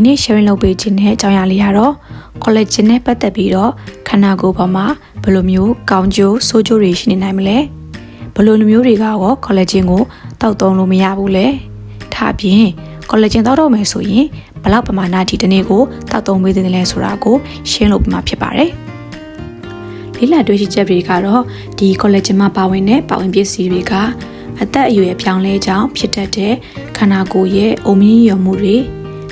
ဒီနေ့ sharing လုပ်ပေးခြင်းတဲ့အကြောင်းအရာလေးကတော့ collagen နဲ့ပတ်သက်ပြီးတော့ခန္ဓာကိုယ်ပေါ်မှာဘယ်လိုမျိုးကောင်းကျိုးဆိုးကျိုးတွေရှိနေနိုင်မလဲဘယ်လိုလူမျိုးတွေကရော collagen ကိုတောက်သုံးလို့မရဘူးလဲဒါအပြင် collagen တောက်တော့မယ်ဆိုရင်ဘယ်လောက်ပမာဏထိတစ်နေ့ကိုတောက်သုံးပေးသင့်တယ်လဲဆိုတာကို share လုပ်ပြမှာဖြစ်ပါတယ်လေးလာတွေ့ရှိချက်တွေကတော့ဒီ collagen မှာပါဝင်တဲ့ပါဝင်ပစ္စည်းတွေကအသက်အရွယ်ပြောင်းလဲကြောင်းဖြစ်တတ်တဲ့ခန္ဓာကိုယ်ရဲ့အုံမင်းရော်မှုတွေ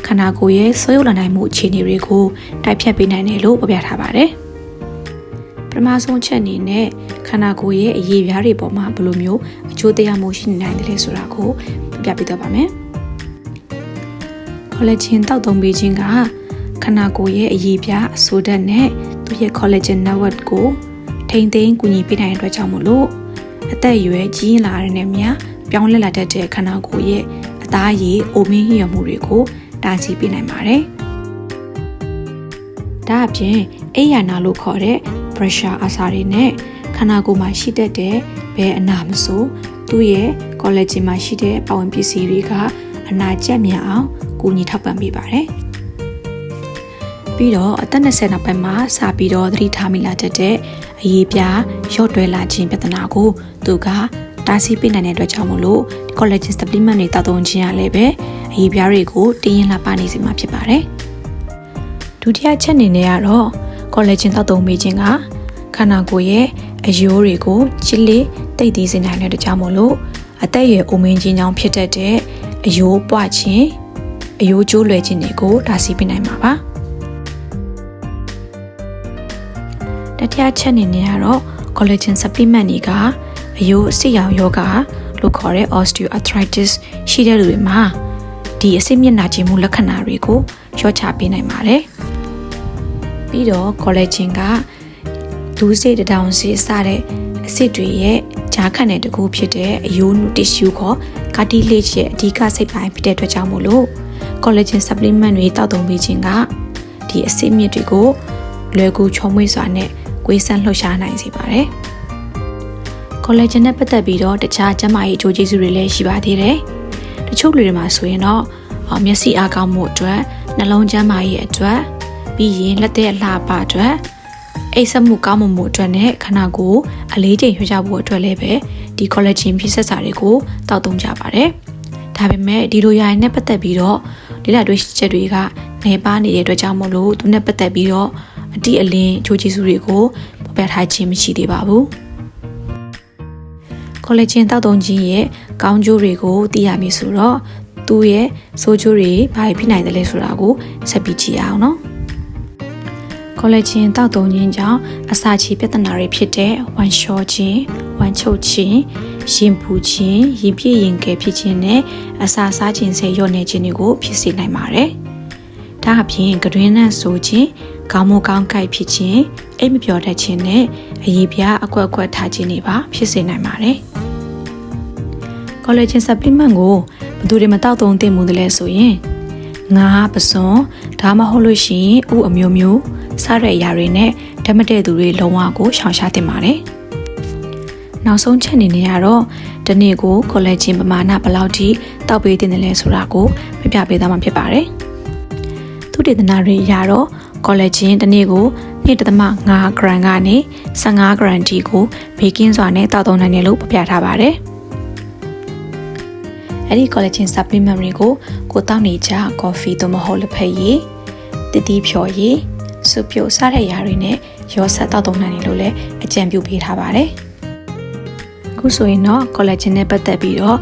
ခန္ဓာကိုယ်ရဲ့ဆွဲယုတ်လာနိုင်မှုအခြေအနေတွေကိုတိုက်ဖြတ်ပေးနိုင်တယ်လို့ဖော်ပြထားပါတယ်။ပထမဆုံးချက်အနေနဲ့ခန္ဓာကိုယ်ရဲ့အရေးပြားတွေပေါ်မှာဘယ်လိုမျိုးအကျိုးတရားမှုရှိနေနိုင်တယ်လဲဆိုတာကိုပြပြပေးတော့ပါမယ်။ collagen တောက်သုံးပေးခြင်းကခန္ဓာကိုယ်ရဲ့အရေးပြားအဆိုဓာတ်နဲ့သူ့ရဲ့ collagen network ကိုထိမ့်သိမ်းကူညီပေးနိုင်တဲ့အတွက်ကြောင့်မို့လို့အသက်အရွယ်ကြီးလာတဲ့နဲ့များပြောင်းလဲလာတတ်တဲ့ခန္ဓာကိုယ်ရဲ့အသားရည်အိုမင်းဟျော်မှုတွေကို တားဆီးပေးနိုင်ပါတယ်။ဒါအပြင်အိယာနာလို့ခေါ်တဲ့ pressure အစာတွေနဲ့ခန္ဓာကိုယ်မှာရှိတတ်တဲ့ဘယ်အနာမဆိုသူ့ရဲ့ collagen မှာရှိတဲ့ပါဝင်ပစ္စည်းတွေကအနာကျက်မြန်အောင်ကူညီထောက်ပံ့ပေးပါတယ်။ပြီးတော့အသက်20နောက်ပိုင်းမှာစပြီးတော့သတိထားမိလာတတ်တဲ့အရေးပြားရော့တွဲလာခြင်းပြဿနာကိုသူကတားဆီးပေးနိုင်တဲ့အတွက်ကြောင့်မို့လို့ collagen supplement တွေတောက်သုံးခြင်းရလည်းပဲအ ရေးပြားတွေကိုတင်းရင်လာပနေစီမှာဖြစ်ပါတယ်။ဒုတိယချက်အနေနဲ့ကတော့ collagen တောက်သုံးပေးခြင်းကခန္ဓာကိုယ်ရဲ့အယိုးတွေကိုချစ်လေးတိတ်တည်စေနိုင်တဲ့အတွက်ကြောင့်မို့လို့အသက်အရွယ်အိုမင်းခြင်းကြောင့်ဖြစ်တတ်တဲ့အယိုးပွားခြင်းအယိုးကျိုးလွယ်ခြင်းတွေကိုတားဆီးပေးနိုင်မှာပါ။တတိယချက်အနေနဲ့ကတော့ collagen supplement တွေကအယိုးအစစ်ရောင်ယောဂလို့ခေါ်တဲ့ osteoarthritis ရှိတဲ့လူတွေမှာ ဒီအစစ်မျက်နှာကျဉ်မှုလက္ခဏာတွေကိုလျှော့ချပေးနိုင်ပါတယ်။ပြီးတော့ collagen ကလူစိတ်တောင်စီစတဲ့အစစ်တွေရဲ့ဂျားခန့်တဲ့တကူဖြစ်တဲ့အယိုးနု tissue ခေါ် cartilage ရဲ့အဓိကစိတ်ပိုင်းဖြစ်တဲ့အတွက်ကြောင့်မို့လို့ collagen supplement တွေတောက်သုံးပေးခြင်းကဒီအစစ်မြစ်တွေကိုလွယ်ကူချောမွေ့စွာနဲ့ကွေးဆန်းလှုပ်ရှားနိုင်စေပါတယ်။ collagen နဲ့ပတ်သက်ပြီးတော့တခြားကျန်းမာရေးအကျိုးကျေးဇူးတွေလည်းရှိပါသေးတယ်။တချို့လူတွေမှာဆိုရင်တော့ မျက်စိအားကောင်းမှုအတွက်နှလုံးကျန်းမာရေးအတွက်ပြီးရင်လက်တဲ့အလှပအတွက်အိပ်စက်မှုကောင်းမှုအတွက်နဲ့ခန္ဓာကိုယ်အလေးချိန်ရွှေ့ချဖို့အတွက်လည်းပဲဒီ collagen ဖြစ်ဆက်စာတွေကိုတောက်သုံးကြပါတယ်။ဒါပေမဲ့ဒီလိုရရင်နဲ့ပတ်သက်ပြီးတော့ဒီလာတွေ့ချက်တွေကနေပါနေတဲ့အတွက်ကြောင့်မို့လို့သူနဲ့ပတ်သက်ပြီးတော့အတိအလင်းချိုးကျေးဇူးတွေကိုဖော်ပြထားခြင်းမရှိသေးပါဘူး။ collagen တောက်သုံးခြင်းရဲ့ကောင်းကျိုးတွေကိုသိရမည်ဆိုတော့ သူ့ရဲ့ဆိုးကျိုးတွေဘာဖြစ်နိုင်တယ်လဲဆိုတာကိုဆက်ပြီးကြည့်အောင်နော်။ collagen တောက်သုံးခြင်းကြောင့်အစာချေပြဿနာတွေဖြစ်တဲ့ဝမ်လျှောခြင်းဝမ်ချုပ်ခြင်းရင်ပူခြင်းရင်ပြည့်ရင်ကဲဖြစ်ခြင်းနဲ့အစာစားခြင်းဆဲလျော့နေခြင်းတွေကိုဖြစ်စေနိုင်ပါတယ်။ဒါအပြင်ကတွင်းနဲ့ဆိုခြင်းခေါင်းမကောင်းကိုက်ဖြစ်ခြင်းအိတ်မပြောတတ်ခြင်းနဲ့အရေးပြားအကွက်အကွက်ထားခြင်းတွေပါဖြစ်စေနိုင်ပါတယ်။ collagen supplement ကို ဘယ်သူတွေမတောက်သုံးသင့်ဘူးလဲဆိုရင်ငါးပစွန်ဒါမှမဟုတ်လို့ရှိရင်ဥအမျိုးမျိုးစားတဲ့အရာတွေနဲ့ဓာတ်မတည့်သူတွေလုံးဝကိုရှောင်ရှားသင့်ပါတယ်။နောက်ဆုံးချက်အနေနဲ့ကတော့ဒီနေ့ကို collagen ပမာဏဘယ်လောက်ထိတောက်ပေးသင့်တယ်လဲဆိုတာကိုပြပြပေးသွားမှာဖြစ်ပါတယ်။သူတေသနာတွေအရတော့ collagen တစ်နေ့ကို1.5 gram ကနေ15 gram ထိကိုဘေကင်းစွာနဲ့တောက်သုံးနိုင်တယ်လို့ဖော်ပြထားပါတယ်။ အဲ့ဒီ collagen supplement တွေကိုကိုတောက်နေကြ coffee သို့မဟုတ်လက်ဖက်ရည်တတိဖြော်ရည်စုပ်ပြုတ်စားတဲ့ຢာတွေနဲ့ရောဆက်တောက်သုံးနိုင်တယ်လို့လည်းအကြံပြုပေးထားပါတယ်။အခုဆိုရင်တော့ collagen နဲ့ပတ်သက်ပြီးတော့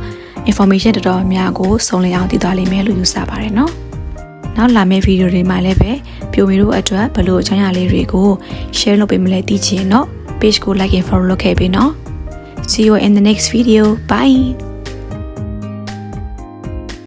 information တော်တော်များကိုစုံလင်အောင်သိသွားလိမ့်မယ်လို့ယူဆပါတယ်နော်။နောက်လာမယ့်ဗီဒီယိုတွေမှာလည်းပဲပြိုမီတို့အတွက်ဘလို့အကြောင်းအရာလေးတွေကို share လုပ်ပေးမလဲသိချင်တော့ page ကို like and follow လုပ်ခဲ့ပေးနော် See you in the next video bye